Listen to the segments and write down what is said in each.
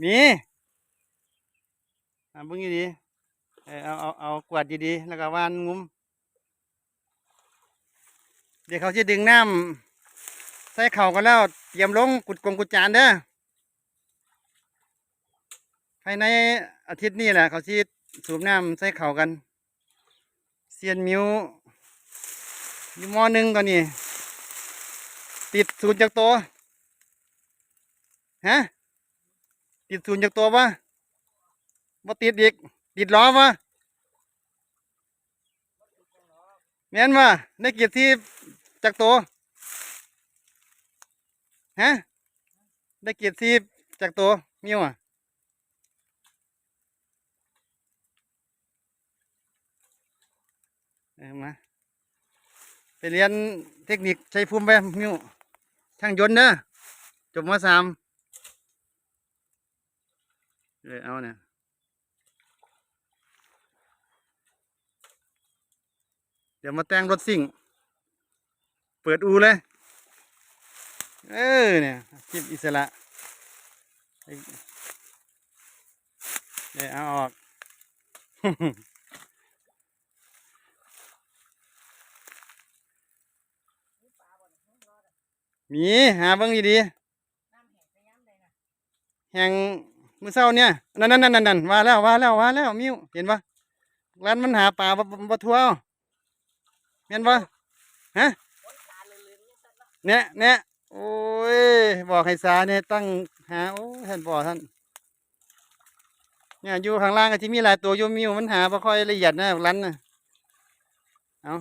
มีอ่าบิ่งดีๆเออเอาเอาเอากวาดดีๆแล้วก็วานงุ้ม เดี๋ยวเขาจะดึงน้ำใส่เข่ากันแล้ว เตรียมลงกุดกงกุดจานเด้อภายในอาทิตย์นี้แหละเขาจะสูบน้ำใส่เข่ากัน เซียนมิวอยู่มอหนึ่งตอนนี้ ติดศูนจากตัวฮะ ติดศูนย์จากตัวปะบ่ติดอีก ติดล้อปะแม่นปะได้เกียรติที่จากตัวฮะได้เกียรติที่จากตัวมิวอะเออมาไปเรียนเทคนิคใช้ภูมิไปมิวช่างยนต์เด้อจบมสาม เออเอาเนี่ยเดี๋ยวมาแต่งรถสิ่ง เปิดอูเลย เออเนี่ยคลิปอิสระเดี๋ยวเอาออก มี หาเบิ่งดีๆแหง มื้อเช้าเนี่ยนั่นนั่นนั่นนั่นว่าแล้วว่าแล้วว่าแล้วมิวเห็นปะร้านมันหาปลาบ่บ่บ่ทั่วเอาเห็นปะฮะเนี่ยเนี่ยโอ้ยบอกให้สาเนี่ยตั้งหาโอ้ท่านบอกท่านเนี่ยอยู่ข้างล่างก็ที่มีหลายตัวอยู่มิวมันหาบ่ค่อยละเอียดนะร้านน่ะเอา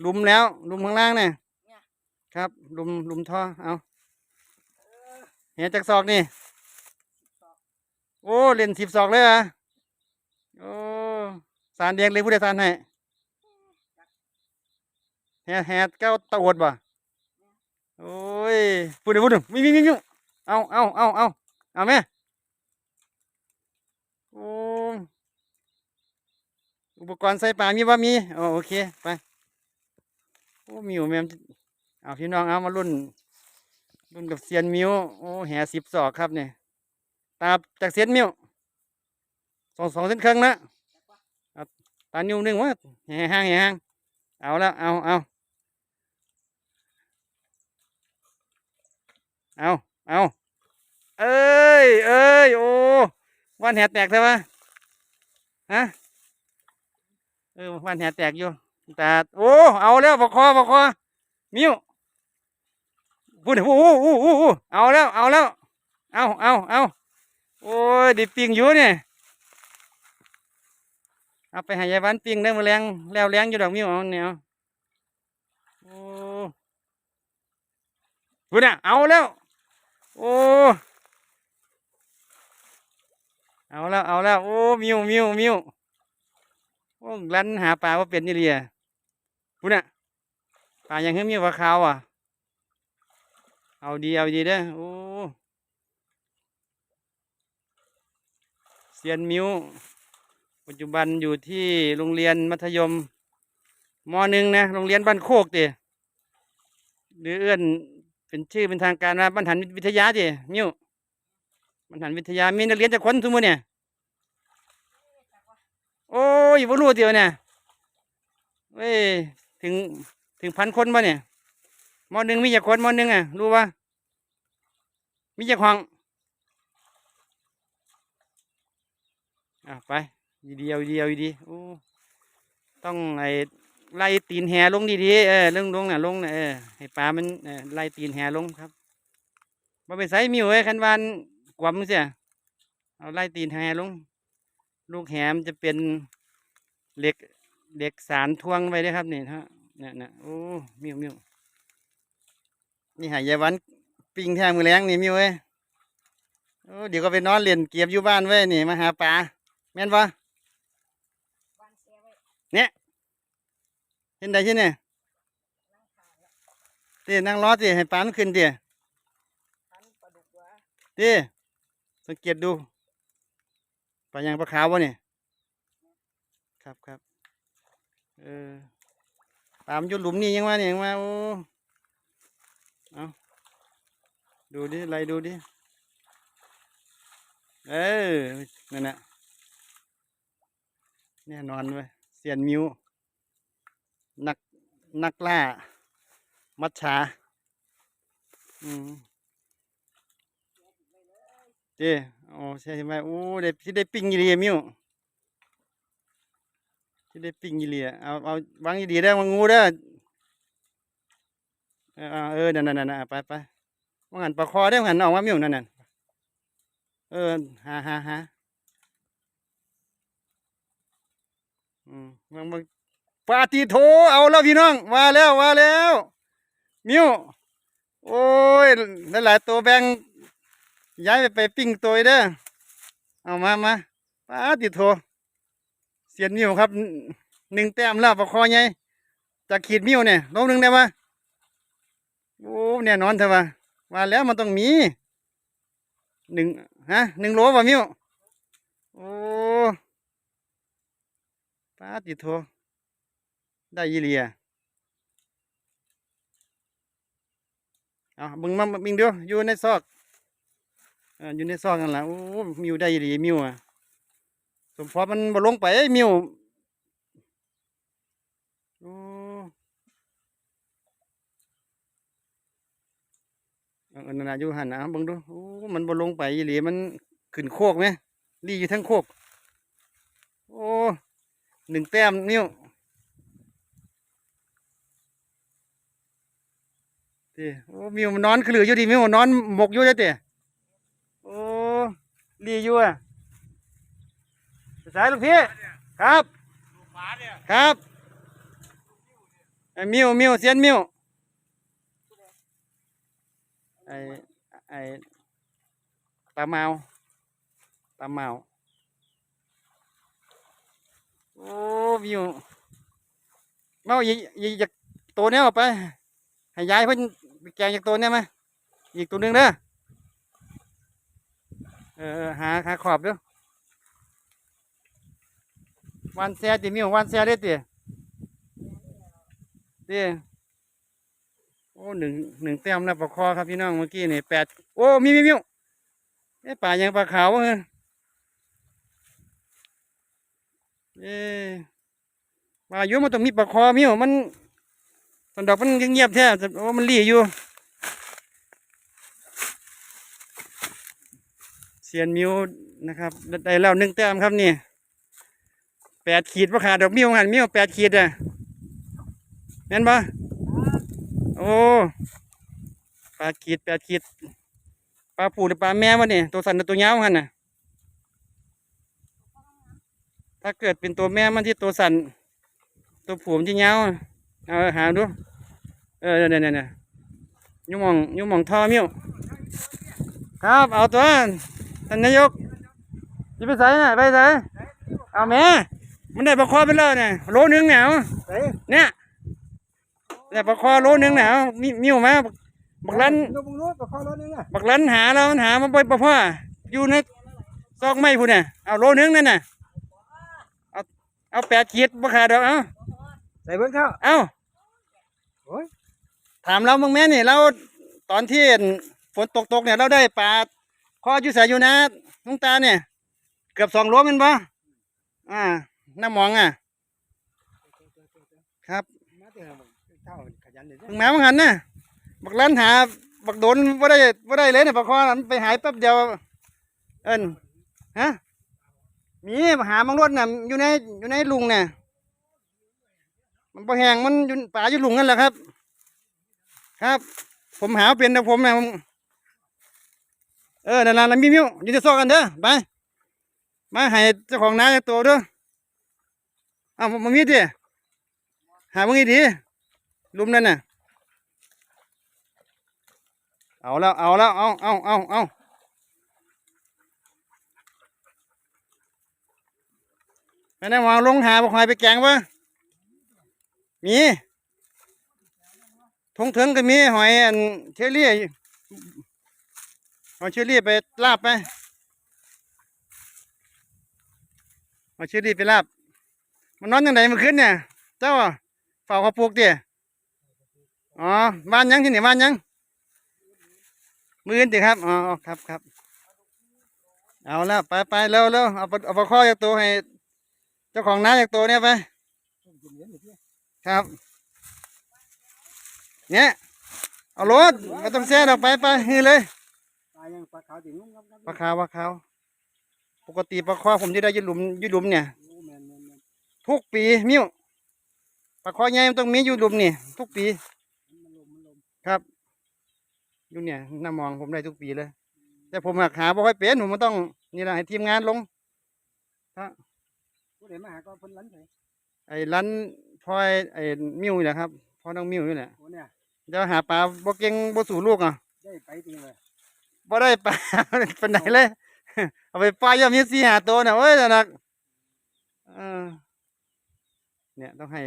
หลุมแล้วหลุมข้างล่างเนี่ยครับหลุมหลุมท่อเอา เห็นจากซอกนี่ โอ้เล่นสิบสองเลยเหรอะโอ้สารแดงเลยผู้ใดสารให้แฮะแฮะเก้าตะโอดบ่ โอ้ยพูดเดี๋ยวพูดเดี๋ยววิ่งวิ่งวิ่งวิ่งเอาเอาเอาเอาเอาแม่โอ้อุปกรณ์ใส่ปลามีบ่มีอ๋อโอเค ไป โอ้มิวแม่มเอาพี่น้องเอามารุ่น รุ่นกับเซียนมิวโอ้แห่สิบศอกครับเนี่ยตาจากเสียนมิวสองสองเส้นครึ่งนะเอาตานิ้วหนึ่งวะแห่ห้างแห่ห้างเอาแล้วเอาเอาเอาเอาเอ้ยเอ้ยโอ้วันแหแตกใช่ปะฮะเออวันแหแตกอยู่ตาโอ้เอาแล้วบกคอบกคอมิว พูดโอ้โหโอ้โหโอ้เอาแล้วเอาแล้วเอาเอาเอาโอ้ยดิปิงอยู่เนี่ยเอาไปหายายวันปิงได้มาแรงแล้วแรงอยู่ดอกมิวเอาเนี่ยอาโอ้พูดน่ะเอาแล้วโอ้เอาแล้วเอาแล้วโอ้มิวมิวมิวโอ้รันหาปลาว่าเป็นนี่เลยอะพูดน่ะปลายังให้มิวปลาขาวอะ เอาดีเอาดีเด้อโอ้เซียนมิวปัจจุบันอยู่ที่โรงเรียนมัธยมมหนึ่งนะโรงเรียนบ้านโคกเดีหรือเอื้อนเป็นชื่อเป็นทางการว่าบรรทันวิทยาเดีมิวบรรทันวิทยามีนักเรียนจากคนทุกมือเนี่ยโอ้ยบ่รู้เดียวเนี่ยเว้ยถึงถึงพันคนป่ะเนี่ย มอหนึ่งมีจากคนมอหนึ่งอะ รู้ปะมีจากห้องอะไปดีๆเอาดีๆเอาดีโอ้ต้องไอไล่ตีนแหลงดีๆเออลงลงน่ะลงน่ะเออให้ปลามันไล่ตีนแหลงครับมาไปใส่มิวไอ้คันวานกวมเสียเอาไล่ตีนแหลง ลูกแหมจะเป็นเหล็กเหล็กสารทวงไว้ด้วยครับนี่ฮะเนี่ยเนี่ยโอ้มิวมิว นี่หายายวันปิงแทงมือแรงนี่มิวเว้ยโอ้เดี๋ยวก็ไปนอนเล่นเกียบอยู่บ้านเว้ยนี่มาหาปลาแม่นปะเนี่ยเห็นได้ที่เนี่ยตีนั่งรอตีให้ปลามันขึ้นตีตีสังเกตดูปลายังปลาขาววะเนี่ยครับครับเออปลามันอยู่หลุมนี่ยังวะเนี่ยยังวะโอ้ ดูดิไล่ดูดิเออนั่นน่ะแน่นอนเว้ยเสียนมิวนักนักล่า มัดฉาอืมเจ้โอ้ใช่ไหมโอ้ได้ที่ได้ปิ้งยีเรียมิวที่ได้ปิ้งยีเรียเอาเอาวางยีดีได้วางงูเด้เออเออนั่นนั่นนั่นไปไป ว่างันปลาคอได้อว่างันออกมามิวนั่นน่ะเออหาหาหาอืมบางบางปาติโถเอาแล้วพี่น้องมาแล้วมาแล้วมิวโอ้ยหลายๆตัวแบงย้ายไปไปปิ้งตัวเด้อเอามามาปาติโถเสียนมิวครับหนึ่งแต้มแล้วปลาคอไงจากขีดมิวเนี่ยลงหนึ่งได้ปะโอ้แน่นอนเถอะวะ ว่าแล้วมันต้องมีหนึ่งฮะหนึ่งโลป่ะมิวโอ้ปาติโถได้ยี่เลียเอาบึงมาบิงเดียวอยู่ในซอกอออยู่ในซอกนั่นแหละโอ้มิวได้ยี่เลียมิวอะสมพอมันบ่ลงไปมิวโอ้เอันน่ะอยู่หันนะบิ่งดูโอ้มันบ่ลงไปยี่เลียมันขึ้นโคกไหมรีอยู่ทั้งโคก โอ้หนึ่งแต้มมิวติโอ้มิวมันนอนคือเหลืออยู่ดิมิวนอนหมกอยู่เด้อติโอ้ลีอยู่อะสายลูกพี่ครับ ครับไอ้มิวมิวเสียนมิว ไอ้ไอ้ปลาเมาปลาเมาโอ้มิวเมาอย่าอย่าอย่าตัวเนี้ยออกไปให้ยายเพิ่นไปแกงจากตัวเนี้ยไหมอีกตัวหนึ่งเด้อเออเออหาหาขอบเด้อวันแซ่ติมิววันแซ่ได้ติติโอ้หนึ่งหนึ่งแต้มแล้วปลาคอครับพี่น้องเมื่อกี้นี่แปดโอ้มีมีมิวเอ้ปลายังปลาขาววะเฮ้ยเอ้ปลาอยู่มันต้องมีปลาคอมิวมันสันดอกมันเงียบแท้แต่ว่ามันรีอยู่ เสียนมิวนะครับได้ได้แล้วหนึ่งแต้มครับนี่แปดขีดว่าขาดดอกมิวหันมิวแปดขีดอะแม่นปะ โอ้ปลาขีดแปดขีดปลาปูหรือปลาแม่วะนี่ตัวสันหรือตัวยาวหันน่ะถ้าเกิดเป็นตัวแม่มันที่ตัวสันตัวผูมนที่ยาวอะเอาหาดูเออเนี่ยเนี่ยเนี่ยยุ่มองยุ่มองท่อมิ้วครับเอาตัวท่านนายกจะไปใส่น่ะไปใส่เอาแม่มันได้ปลาคอไปแล้วเนี่ยโลนึงเนี่ยเอาเฮ้ยเนี่ย ได้ปลาคอโลนึงเนี่ยเอามีมิวมาบักลันดูมึงรู้กับข้อรถนี่นะบักลันหาแล้วมันหามาบ่อยปลาพ่ออยู่ในซอกไม้พุ่นน่ะเอาโลนึงนั่นน่ะเอาเอาแปดขีดบ่ขาดดอกเอาใส่เบิ้งเข้าเอ้าโอ้ยถามเราบ้างแม่นี่เราตอนที่ฝนตกตกเนี่ยเราได้ปลาคออยู่ใส่อยู่นะลุงตาเนี่ย เกือบสองโลแมันบ่อ่าน้ำมองอะ ครับมา เถอะมึงเท่าขยันเลยเพิ่งมาหันนะบักลันหาบักโดนว่าได้ว่าได้เลยเนี่ยปลาคอน่ะมันไปหายแป๊บเดียว เอินฮะมีหาบางรถน่ะอยู่ในอยู่ในลุงเนี่ยมันพอแหงมันอยู่ป่าอยู่ลุงนั่นแหละครับ ครับ ผมหาเป็นนะผมนะผมเออนั่นน่ะมีมิ้วยู่ในซอกกันเด้อไปมาให้เจ้าของน้าตัวเด้อเอามามีดิหามึงอีดี ลุมนั่นน่ะ เอาแล้ว เอาแล้ว เอาเอาเอาเอาไปนั่งวางลงหาบอกหอยไปแกงวะมีทงถึงก็มีหอยอันเชอรี่หอยเชอรี่ไปลาบไปหอยเชอรี่ไปลาบ มันนอนยังไงมื่อคืนเนี่ย เจ้าเฝ้าเขาวปลูกเตี๋ย อ๋อบ้านยังที่ไหนบ้านยังมืออื่นสิครับอ๋ออ๋อครับครับเอาแล้วไปไปเร็วเร็วเอาปลาเอาปลาข้อจากตัวให้ เจ้าของน้าจากตัวเนี่ยไปต้มกินเย็นอยู่ที่ครับเนี่ยเอารถไม่ต้องแซ่ดอกไปไปฮือเลยปลายังปลาขาวติ่งงุ้มงับงับปลาขาวปลาขาวปกติปลาข้อผมจะได้อยืดหลุมอยืดหลุมเนี่ยโอ้แมนแมนแมนทุกปีมิ้วปลาข้อใหญ่มันต้องมีอยู่หลุมนี่ทุกปีมันลมมันลม ครับอยู่เนี่ยน้ามองผมได้ทุกปีเลย แต่ผมหักหาบ่ค่อยเป็นผมมันต้องนี่แหละให้ทีมงานลงผู้ใดมาหาก็เพิ่นลันใส่ไอ้ร้านพลอยไอ้มิ้วนี่แหละครับพ่อน้องมิ้วนี่แหละโอ้เนี่ยจะหาปลาบ่เก่งบ่สู่ลูกอะได้ไปจริงเลยบ่ได้ปลาเป็นไหนเลยเอาไปปล่อยยามมีสี่หาตัวน่ะโอ้ยน่ะนักเออเนี่ยต้องให้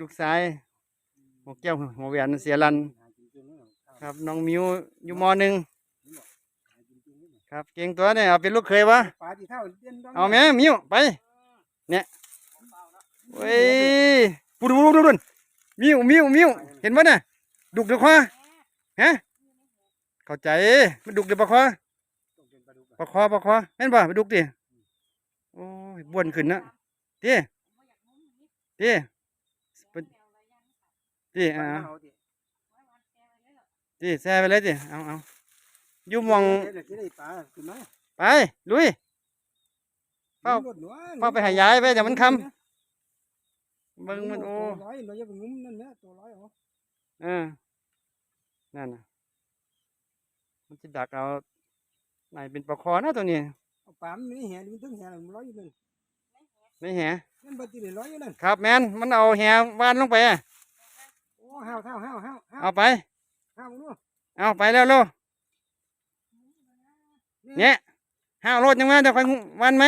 ลูกชาย หัวแก้วหัวแหวนเสียรันหาจริงๆนี่ครับน้องมิวอยู่มหนึ่งหาจริงๆนี่ครับเก่งตัวเนี่ยเอาเป็นลูกเคยวะปลาที่เท่าเด่นดงเอาแม่มิวไป เนี่ยเว้ยปูดูดูดูดูมิวมิวมิวเห็นปะเนี่ยดุกเดือควาฮะเข้าใจมันดุกเดือปลาควาต้องเป็นปลาดุกปลาควาปลาควาเห็นป่ะไปดุกดิโอ้ยบ้วนขึ้นนะเตี้ ยเตี้ยเตี้ยอ่าเอาดิเตี้ยแซ่ไปเลยเตี้ยเอาเอาอยู่หมองเดี๋ยวสิได้ปลาขึ้นมาไปลุยเป้าหนุนหนวเป้าไปหายายไปเดี๋ยวมันคำเบิ่งมันโอ้ตัวร้อยเราจะไปงุ้มนั่นนะตัวร้อยเหรอเออนั่นน่ะมันจะดักเอาไหนเป็นปลาคอนะตัวนี้เอาปลามันไม่แห่มันถึงแห่มันร้อยอยู่นั่นไม่แหนั่นปลาตีร้อยอยู่นั่นครับแมนมันเอาแหวานลงไปอะ โอ้ห้าวห้าวห้าวห้าวห้าวเอาไปห้าวมึงดูเอาไปแล้วลูกเนี่ยห้าวรถยังมาจะคอยวานไหม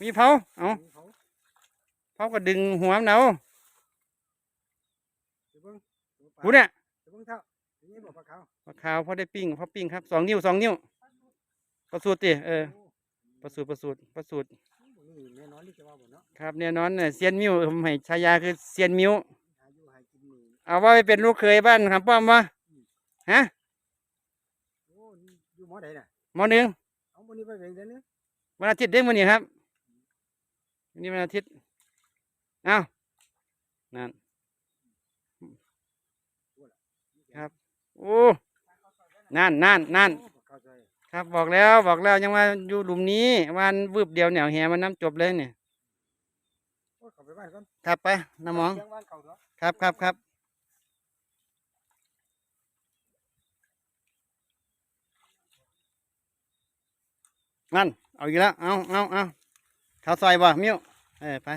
มีเผา เอาเขาเผาก็ดึงหัวมันเอาเดี๋ยวเบิ่งหูเนี่ยเดี๋ยวเบิ่งเท่าเดี๋ยวนี้บอกปลาขาวปลาขาวพอได้ปิ้งพอปิ้งครับสองนิ้วสองนิ้วประสูตรติเออประสูตรประสูตรประสูตรนี่แน่นอนที่จะว่าบ่เนาะครับแน่นอนเนี่ยเซียนมิวผมให้ฉายาคือเซียนมิว หาอยู่หากินนี่ เอาว่าไปเป็นลูกเคยบ้านครับป้อมวะฮะโอ้นี่อยู่หมอใดน่ะหมอหนึ่งเอามื้อนี้ไปเบิ่งเด้อเนี่ยวันอาทิตย์เด้งวันนี้ครับวันนี้วันอาทิตย์เอานั่นครับโอ้นั่นนั่นนั่นโอ้ปลาขาวใส่ครับบอกแล้วบอกแล้วยังว่าอยู่หลุมนี้วันวืบเดียวเนี่ยแหมันน้ำจบเลยเนี่ยโอ้เข้าไปบ้านก่อนครับไปน้ำหมองเสียบ้านเข้าเถอะครับครับครับ นั่นเอาอีกแล้วเอาเอาเอาข้าวซอยบ่มิ้วเออไป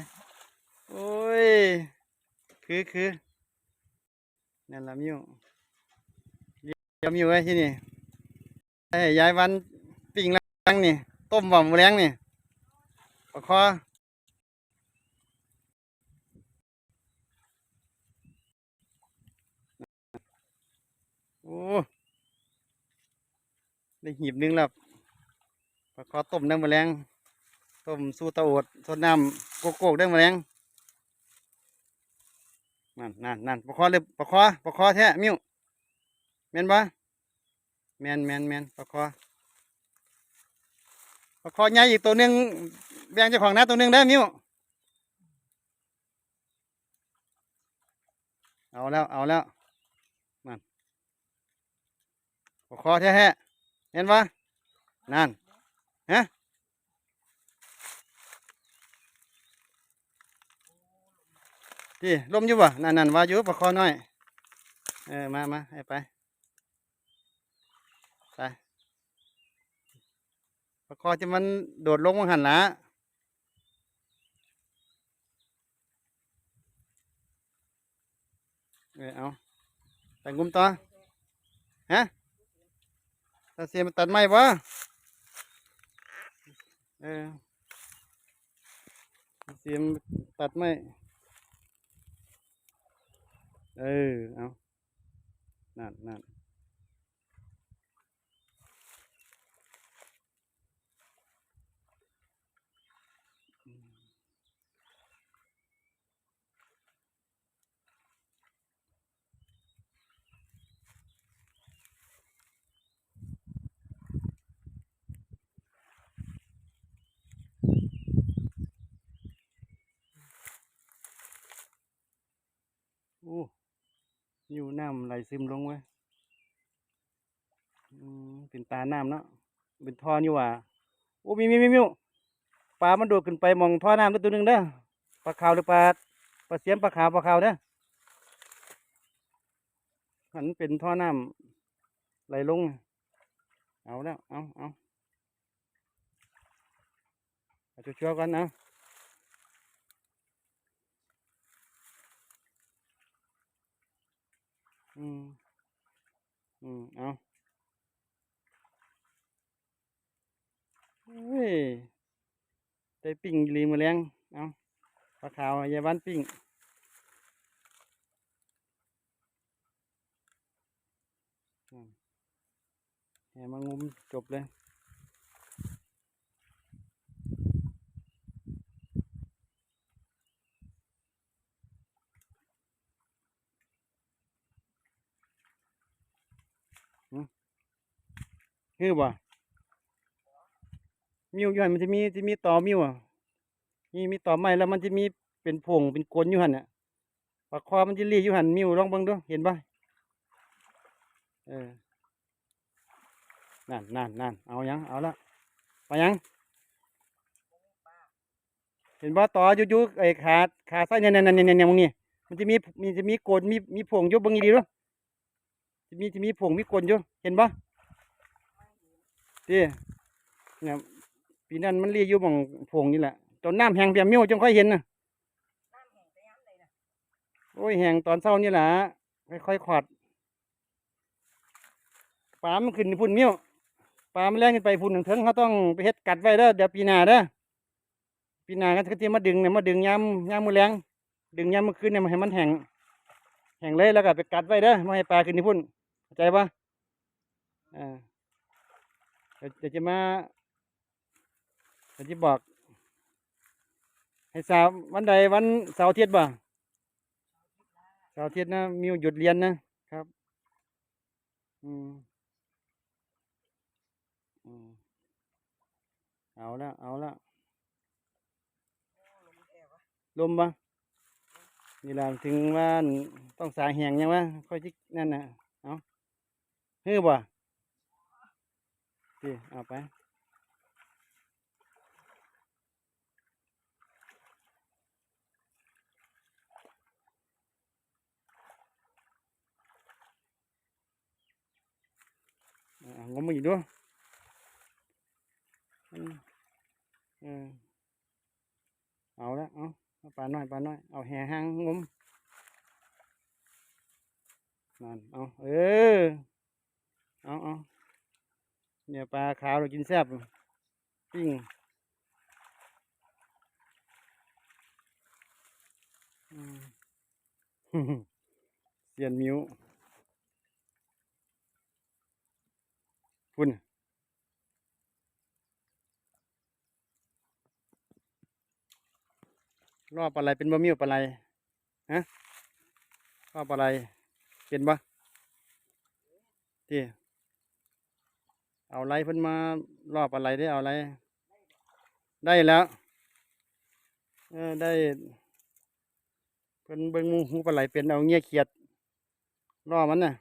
โอ้ยคือคือนั่นละมิ้วเดี๋ยมิ้วไว้ที่นี่ไอ้ยายวันปิ้งแรงนี่ต้มบ่หมูแรงนี่ปลาคอโอ้ได้หีบหนึงแล้ว ปลาคอต้มได้หมดแรงต้มสู้ตาอดสดน้ำโกโก้ได้มดแรงนั่นนั่นนั่นปลาคอเลยปลาคอปลาคอแท้มิวแมนบ่แมนแมนแมนปลาคอปลาคอใหญ่อีกตัวหนึ่งแบ่งเจ้าของนะตัวหนึ่งได้มิวเอาแล้วเอาแล้วปลาคอแท้ๆเห็นปะนั่น ฮะพี่ลมอยู่ปะนั่นนั่นว่าอยู่ปลาคอน้อย เออ มามาให้ไป ไปปลาคอจะมันโดดลงมังหันละเออเอาแต่งกุมต่อฮะตาเสียมันตัดไม้ปะ เออเสียมตัดไม่ เออ เอานั่นนั่น อยู่น้ำไหลซึมลงไว้ยเป็นตาน้ำเนาะเป็นท่อนี่ว่าโอ้มีมีมีมิวปลามันโดดขึ้นไปมองท่อน้ำตัวหนึ่งเด้อปลาขาวหรือปลาปลาเสียมปลาขาวปลาขาวเด้อมันเป็นท่อน้ำไหลลง เอาแล้วเอาเอาชัวร์ๆก่อนเอืม อืม เอาเฮ้ยได้ปิ้งลีมือแรงเอาปลาขาวยาบ้านปิ้งแหมมางุมจบเลย คือบ่มิวอยู่หันมันจะมีจะมีต่อมิวอะมีมีต่อไม้แล้วมันจะมีเป็นผงเป็นกลนอยู่หันอะปากคอมันจะรีอยู่หันมิวลองเบิ่งดูเห็นบ่เออนั่นนั่นนั่นเอายังเอาละไปยังเห็นบ่ต่อยู่ยู่ไอ้ขาขาซ้เนี่ยเนี่ยเนี่ยเนี่ยมึงนี่มันจะมีมันจะมีโกนมีมีผงยู่เบิ่งดีๆดูจะมีจะมีผงมีกลนยู่เห็นบ่ ที่เนี่ยปีนั้นมันเรียอยู่หมองพงนี่แหละตอนน้ำแห้งเปียมมิ้วจังค่อยเห็นนะโอ้ยแห้งตอนเช้านี่แหละค่อยๆขอดปลามันขึ้นพุ่นมิ้วปลามันแล่นขึ้นไปพุ่นถึงเขาต้องไปเฮ็ดกัดไว้เด้อเดี๋ยวปีหน้าเด้อปีหน้าก็จะมาดึงเนี่ยมาดึงยามยามมือแรงดึงยามมือคืนเนี่ยมาให้มันแห้งแห้งเลยแล้วก็ไปกัดไว้เด้อไม่ให้ปลาขึ้นที่พุ่นเข้าใจปะอ่า เดี๋ยวจะมาเดี๋ยวจะบอก ให้สาววันใดวันเสาร์อาทิตย์บ่เสาร์อาทิตย์นะมิวหยุดเรียนนะครับ อืมอืมเอาละเอาละลมบ่นี่ล่ะถึงว่าต้องสายแหงยังวะค่อยจินั่นน่ะ เอาเฮ้ อบ่ đi à bé à, ngomong gì đó ừ. Ừ. เอาละเอาเอาปลาน้อยปลาน้อย เอาแห่หางงมนั่นเอาเออเอาเอา เนี่ยปลาขาวเรากินแซ่บปิ้งเสียนมิ้วพุ่นรอบอะไรเป็นบะมิวปลาไหลฮะรอบอะไรเป็นบ่ที่ เอาไรเพิ่นมารอบอะไรได้เอาไร ได้แล้วเออได้ เพิ่นเบิ่งมูหูปลาไหลเป็นเอาเงี้ยเขียดรอมันน่ะ